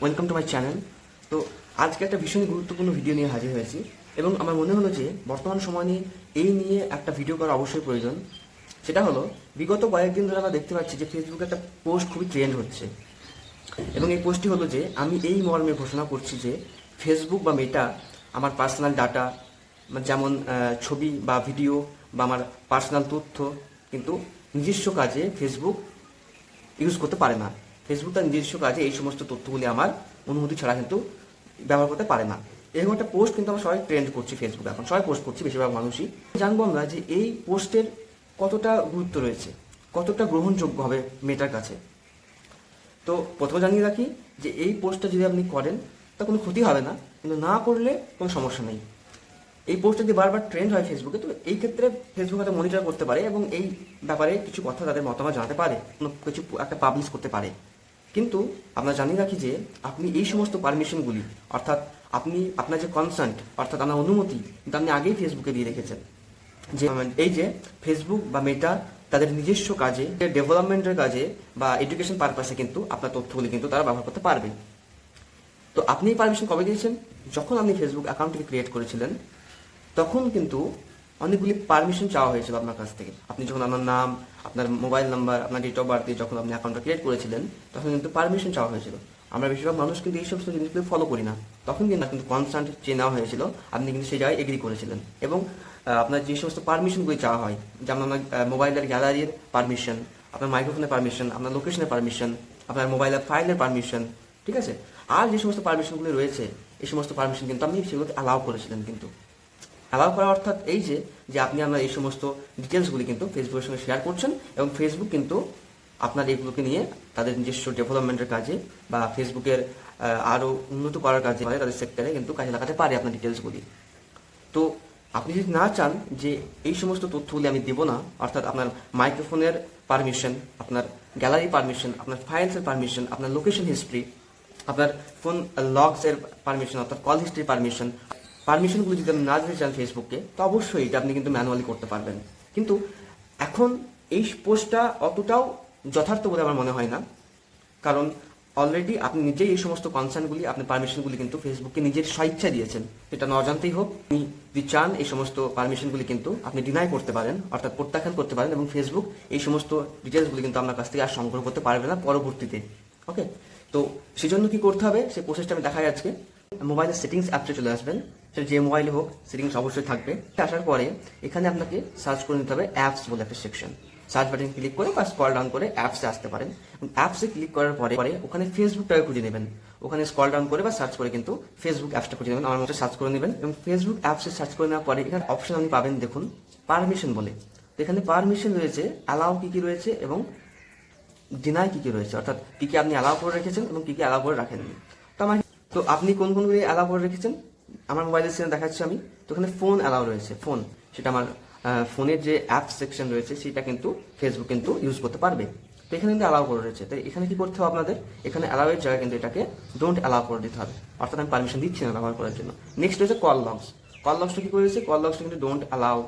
Welcome to my channel তো আজকে একটা ভীষণ গুরুত্বপূর্ণ ভিডিও নিয়ে হাজির হয়েছি এবং আমার মনে হলো যে বর্তমান সময়ে এই নিয়ে একটা ভিডিও করা অবশ্যই প্রয়োজন। সেটা হলো, বিগত কয়েকদিন ধরে আমরা দেখতে পাচ্ছি যে ফেসবুকে একটা পোস্ট খুবই ট্রেন্ড হচ্ছে। এবং এই পোস্টটি হলো যে, আমি এই মর্মে ঘোষণা করছি যে ফেসবুক বা মেটা আমার পার্সোনাল ডাটা যেমন ছবি বা ভিডিও বা আমার পার্সোনাল তথ্য, কিন্তু নিজস্ব কাজে ফেসবুক ইউজ করতে পারে না। ফেসবুক তার নিজস্ব কাজে এই সমস্ত তথ্যগুলি আমার অনুমতি ছাড়া কিন্তু ব্যবহার করতে পারে না। এরকম একটা পোস্ট কিন্তু আমরা সবাই ট্রেন্ড করছি ফেসবুক এখন। সবাই পোস্ট করছি, বেশিরভাগ মানুষই। জানব আমরা যে এই পোস্টের কতটা গুরুত্ব রয়েছে, কতটা গ্রহণযোগ্য হবে মেটার কাছে। তো প্রথমে জানিয়ে রাখি যে এই পোস্টটা যদি আপনি করেন তা কোনো ক্ষতি হবে না। কিন্তু না করলে কোনো সমস্যা নেই। এই পোস্টটা যদি বারবার ট্রেন্ড হয় ফেসবুকে তো এই ক্ষেত্রে ফেসবুক হয়তো মনিটর করতে পারে এবং এই ব্যাপারে কিছু কথা তাদের মতামত জানাতে পারে। কোনো কিছু একটা পাবলিশ করতে পারে। কিন্তু আমরা জানিয়ে রাখি যে আপনি এই সমস্ত পারমিশনগুলি অর্থাৎ আপনি আপনার যে কনসার্ট অর্থাৎ আপনার অনুমতি, কিন্তু আপনি আগেই ফেসবুকে দিয়ে রেখেছেন। যে এই যে ফেসবুক বা মেটা তাদের নিজস্ব কাজে ডেভেলপমেন্টের কাজে বা এডুকেশন পারপাসে কিন্তু আপনার তথ্যগুলি কিন্তু তারা ব্যবহার করতে পারবে। তো আপনি পারমিশন কবে দিয়েছেন? যখন আপনি ফেসবুক অ্যাকাউন্টটি ক্রিয়েট করেছিলেন, তখন কিন্তু অনেকগুলি পারমিশন চাওয়া হয়েছিল আপনার কাছ থেকে। আপনি যখন আপনার নাম, আপনার মোবাইল নাম্বার আপনার ডেট অফ বার্থ দিয়ে যখন আপনি অ্যাকাউন্টটা ক্রিয়েট করেছিলেন, তখন কিন্তু পারমিশন চাওয়া হয়েছিল। আমরা বেশিরভাগ মানুষ কিন্তু এই সমস্ত জিনিসগুলো ফলো করি না। তখন কিন্তু কিন্তু কনসার্ট চেয়ে নেওয়া হয়েছিল। আপনি কিন্তু সেই জায়গায় এগ্রি করেছিলেন। এবং আপনার যে সমস্ত পারমিশনগুলি চাওয়া হয়, যেমন আপনার মোবাইলের গ্যালারির পারমিশন আপনার মাইক্রোফোনের পারমিশন আপনার লোকেশনের পারমিশন আপনার মোবাইলের ফাইলের পারমিশন ঠিক আছে? আর যে সমস্ত পারমিশনগুলি রয়েছে, এই সমস্ত পারমিশন কিন্তু আপনি সেগুলোকে অ্যালাউ করেছিলেন কিন্তু। অ্যালাউ করা অর্থাৎ এই যে যে আপনি আপনার এই সমস্ত ডিটেলসগুলি কিন্তু ফেসবুকের সঙ্গে শেয়ার করছেন এবং ফেসবুক কিন্তু আপনার এগুলোকে নিয়ে তাদের নিজস্ব ডেভেলপমেন্টের কাজে বা ফেসবুকের আরও উন্নত করার কাজে মানে তাদের সেক্টরে কিন্তু কাজে লাগাতে পারে আপনার ডিটেলসগুলি তো আপনি যদি না চান যে এই সমস্ত তথ্যগুলি আমি দেবো না, অর্থাৎ আপনার মাইক্রোফোনের পারমিশন আপনার গ্যালারি পারমিশন আপনার ফাইলসের পারমিশন আপনার লোকেশন হিস্ট্রি আপনার ফোন লগসের পারমিশন অর্থাৎ কল হিস্ট্রি পারমিশন পারমিশনগুলো যদি আপনি না দিতে চান ফেসবুককে তো অবশ্যই এটা আপনি কিন্তু ম্যানুয়ালি করতে পারবেন। কিন্তু এখন এই পোস্টটা অতটাও যথার্থ বলে আমার মনে হয় না। কারণ অলরেডি আপনি নিজেই এই সমস্ত কনসার্নগুলি আপনার পারমিশনগুলি কিন্তু ফেসবুককে নিজের স্বেচ্ছা দিয়েছেন। এটা না অজান্তেই হোক, আপনি যদি চান এই সমস্ত পারমিশনগুলি কিন্তু আপনি ডিনাই করতে পারেন, অর্থাৎ প্রত্যাখ্যান করতে পারেন এবং ফেসবুক এই সমস্ত ডিটেলসগুলি কিন্তু আপনার কাছ থেকে আর সংগ্রহ করতে পারবে না পরবর্তীতে। ওকে তো সেজন্য কি করতে হবে? সেই প্রসেসটা আমি দেখাই আজকে। মোবাইলের সেটিংস অ্যাপসে চলে আসবেন। সেটা যে মোবাইলে হোক সেটিংস অবশ্যই থাকবে। আসার পরে এখানে আপনাকে সার্চ করে নিতে হবে অ্যাপস বলে একটা সেকশন সার্চ বাটন ক্লিক করে বা স্কল ডাউন করে অ্যাপসে আসতে পারেন। অ্যাপসে ক্লিক করার পরে পরে ওখানে ফেসবুকটাকে খুঁজে নেবেন। ওখানে স্কল ডাউন করে বা সার্চ করে কিন্তু ফেসবুক অ্যাপসটা খুঁজে নেবেন। আমার মতো সার্চ করে নেবেন। এবং ফেসবুক অ্যাপসে সার্চ করে নেওয়ার পরে এখানে অপশন আপনি পাবেন, দেখুন পারমিশন বলে। এখানে পারমিশন রয়েছে অ্যালাউ কী কী রয়েছে এবং ডিনাই কী কী রয়েছে। অর্থাৎ কী কী আপনি অ্যালাউ করে রেখেছেন এবং কী কী অ্যালাউ করে রাখেননি। তো আপনি কোন কোনগুলি অ্যালাউ করে রেখেছেন? আমার মোবাইলের স্ক্রিনে দেখাচ্ছি আমি। তো ওখানে ফোন অ্যালাউ রয়েছে ফোন সেটা আমার ফোনের যে অ্যাপ সেকশন রয়েছে, সেটা কিন্তু ফেসবুক কিন্তু ইউজ করতে পারবে। তো এখানে কিন্তু অ্যালাউ করে রয়েছে। তাই এখানে কি করতে হবে আপনাদের? এখানে অ্যালাউ এর জায়গায় কিন্তু এটাকে ডোন্ট অ্যালাউ করে দিতে হবে। অর্থাৎ আমি পারমিশন দিচ্ছি না ব্যবহার করার জন্য। নেক্সট রয়েছে কল লগস কল লগসটা কি করে রয়েছে? কল লগসটা কিন্তু ডোন্ট অ্যালাউ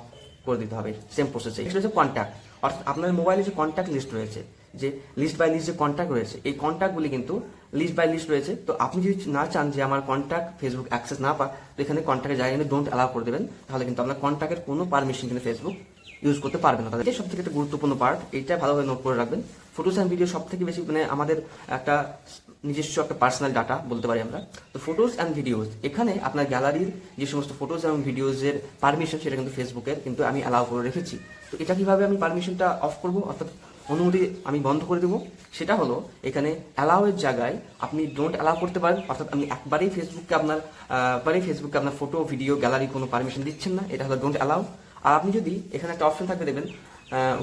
করে দিতে হবে। সেম প্রসেসে নেক্সট রয়েছে কন্ট্যাক্ট অর্থাৎ আপনার মোবাইলে যে কন্ট্যাক্ট লিস্ট রয়েছে, যে লিস্ট বাই লিস্ট যে কন্ট্যাক্ট রয়েছে, এই কন্ট্যাক্টগুলি কিন্তু লিস্ট বাই লিস্ট রয়েছে। তো আপনি যদি না চান যে আমার কন্ট্যাক্ট ফেসবুক অ্যাক্সেস না পায় তো এখানে কন্ট্যাক্টের জায়গায় কিন্তু ডোন্ট অ্যালাউ করে দেবেন। তাহলে কিন্তু আপনার কন্ট্যাক্টের কোনো পারমিশন কিন্তু ফেসবুক ইউজ করতে পারবেন না। তাহলে সব থেকে একটা গুরুত্বপূর্ণ পার্ট এইটা ভালোভাবে নোট করে রাখবেন। ফটোস অ্যান্ড ভিডিও সব থেকে বেশি মানে আমাদের একটা নিজস্ব একটা পার্সোনাল ডাটা বলতে পারি আমরা। তো ফটোস অ্যান্ড ভিডিওস এখানে আপনার গ্যালারির যে সমস্ত ফটোস এবং ভিডিওজের পারমিশন সেটা কিন্তু ফেসবুকের কিন্তু আমি অ্যালাউ করে রেখেছি। তো এটা কীভাবে আমি পারমিশনটা অফ করব? অর্থাৎ অনুমতি আমি বন্ধ করে দেবো। সেটা হলো, এখানে অ্যালাউয়ের জায়গায় আপনি ডোন্ট অ্যালাউ করতে পারেন, অর্থাৎ আপনি একবারেই ফেসবুককে আপনার একবারেই ফেসবুককে আপনার ফটো ভিডিও গ্যালারি কোনো পারমিশন দিচ্ছেন না, এটা হলো ডোন্ট অ্যালাউ আর আপনি যদি এখানে একটা অপশন থাকবে দেবেন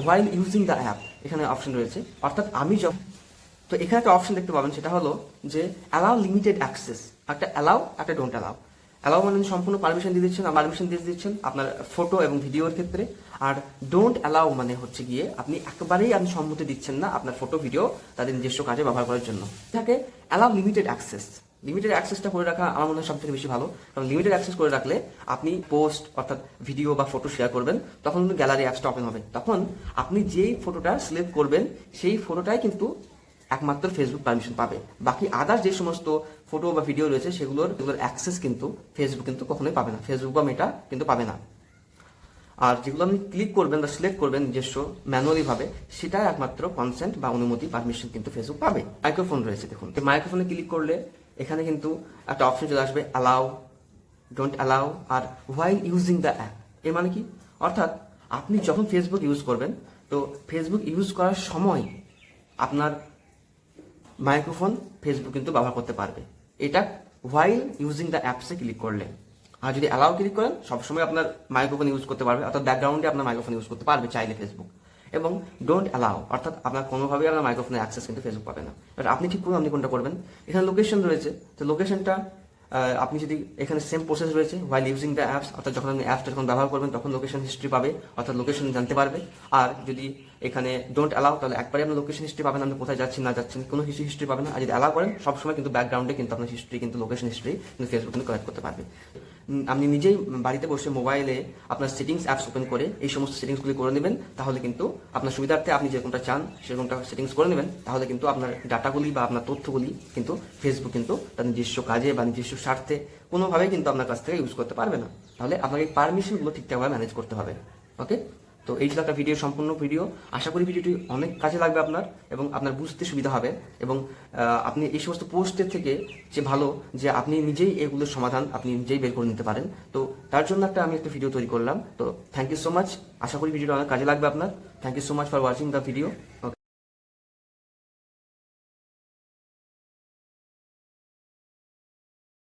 হোয়াইল ইউজিং দ্য অ্যাপ এখানে অপশন রয়েছে। অর্থাৎ আমি যখন, তো এখানে একটা অপশন দেখতে পাবেন, সেটা হলো যে অ্যালাউ লিমিটেড অ্যাক্সেস একটা অ্যালাউ একটা ডোন্ট অ্যালাউ অ্যালাউ মানে সম্পূর্ণ পারমিশন দিয়ে দিচ্ছেন পারমিশন দিয়ে দিচ্ছেন, আপনার ফটো এবং ভিডিওর ক্ষেত্রে। আর ডোন্ট অ্যালাউ মানে হচ্ছে গিয়ে আপনি একেবারেই আপনি সম্মতি দিচ্ছেন না আপনার ফটো ভিডিও তাদের নিজস্ব কাজে ব্যবহার করার জন্য। থাকে অ্যালাউ লিমিটেড অ্যাক্সেস লিমিটেড অ্যাক্সেসটা করে রাখা আমার মনে হয় সব থেকে বেশি ভালো। কারণ লিমিটেড অ্যাক্সেস করে রাখলে আপনি পোস্ট অর্থাৎ ভিডিও বা ফটো শেয়ার করবেন, তখন কিন্তু গ্যালারি অ্যাপসটা ওপেন হবে। তখন আপনি যেই ফটোটা সিলেক্ট করবেন, সেই ফটোটাই কিন্তু একমাত্র ফেসবুক পারমিশন পাবে। বাকি আদার্স যে সমস্ত ফটো বা ভিডিও রয়েছে, সেগুলোর অ্যাক্সেস কিন্তু ফেসবুক কিন্তু কখনোই পাবে না। ফেসবুক বা মেটা কিন্তু পাবে না। আর যেগুলো আপনি ক্লিক করবেন বা সিলেক্ট করবেন নিজস্ব ম্যানুয়ালি ভাবে সেটা একমাত্র কনসেন্ট বা অনুমতি পারমিশন কিন্তু ফেসবুক পাবে। মাইক্রোফোন রয়েছে, দেখুন। মাইক্রোফোনে ক্লিক করলে এখানে কিন্তু একটা অপশন চলে আসবে অ্যালাউ ডোন্ট অ্যালাউ আর হোয়াইল ইউজিং দ্য অ্যাপ এর মানে কি? অর্থাৎ আপনি যখন ফেসবুক ইউজ করবেন, তো ফেসবুক ইউজ করার সময় আপনার মাইক্রোফোন ফেসবুক কিন্তু ব্যবহার করতে পারবে। এটা হোয়াইল ইউজিং দ্য অ্যাপসে ক্লিক করলে। আর যদি অ্যালাউ ক্লিক করেন, সবসময় আপনার মাইক্রোফোন ইউজ করতে পারবে, অর্থাৎ ব্যাকগ্রাউন্ডে আপনার মাইক্রোফোন ইউজ করতে পারবে চাইলে ফেসবুক এবং ডোন্ট অ্যালাউ অর্থাৎ আপনার কোনোভাবেই আপনার মাইক্রোফোনের অ্যাক্সেস কিন্তু ফেসবুক পাবে না। এবার আপনি ঠিক করুন, আপনি কোনটা করবেন? এখানে লোকেশন রয়েছে। তো লোকেশনটা আপনি যদি এখানে সেম প্রসেস রয়েছে হোয়াইল ইউজিং দ্য অ্যাপস অর্থাৎ যখন আপনি অ্যাপসটা যখন ব্যবহার করবেন, তখন লোকেশন হিস্ট্রি পাবে, অর্থাৎ লোকেশন জানতে পারবে। আর যদি এখানে ডোন্ট অ্যালাউ তাহলে একবারে আপনি লোকেশন হিস্ট্রি পাবেন, আপনি কোথায় যাচ্ছেন, না যাচ্ছেন, কোনো কিছু হিস্ট্রি পাবেন আর যদি অ্যালাউ করেন, সবসময় কিন্তু ব্যাকগ্রাউন্ডে কিন্তু আপনার হিস্ট্রি কিন্তু লোকেশন হিস্ট্রি কিন্তু ফেসবুক কিন্তু কালেক্ট করতে পারবে। আপনি নিজেই বাড়িতে বসে মোবাইলে আপনার সেটিংস অ্যাপস ওপেন করে এই সমস্ত সেটিংসগুলি করে নেবেন, তাহলে কিন্তু আপনার সুবিধার্থে আপনি যেরকমটা চান, সেরকমটা সেটিংস করে নেবেন, তাহলে কিন্তু আপনার ডাটাগুলি বা আপনার তথ্যগুলি কিন্তু ফেসবুক কিন্তু তার নিজস্ব কাজে বা নিজস্ব স্বার্থে কোনোভাবেই কিন্তু আপনার কাছ থেকে ইউজ করতে পারবে না। তাহলে আপনাকে পারমিশনগুলো ঠিকঠাকভাবে ম্যানেজ করতে হবে। ওকে তো এই ছিল একটা ভিডিও সম্পূর্ণ ভিডিও আশা করি ভিডিওটি অনেক কাজে লাগবে আপনার এবং আপনার বুঝতে সুবিধা হবে এবং আপনি এই সমস্ত পোস্টের থেকে যে ভালো, যে আপনি নিজেই এগুলোর সমাধান আপনি নিজেই বের করে নিতে পারেন। তো তার জন্য একটা আমি একটা ভিডিও তৈরি করলাম। তো থ্যাংক ইউ সো মাচ আশা করি ভিডিওটা অনেক কাজে লাগবে আপনার। Thank you so much for watching the video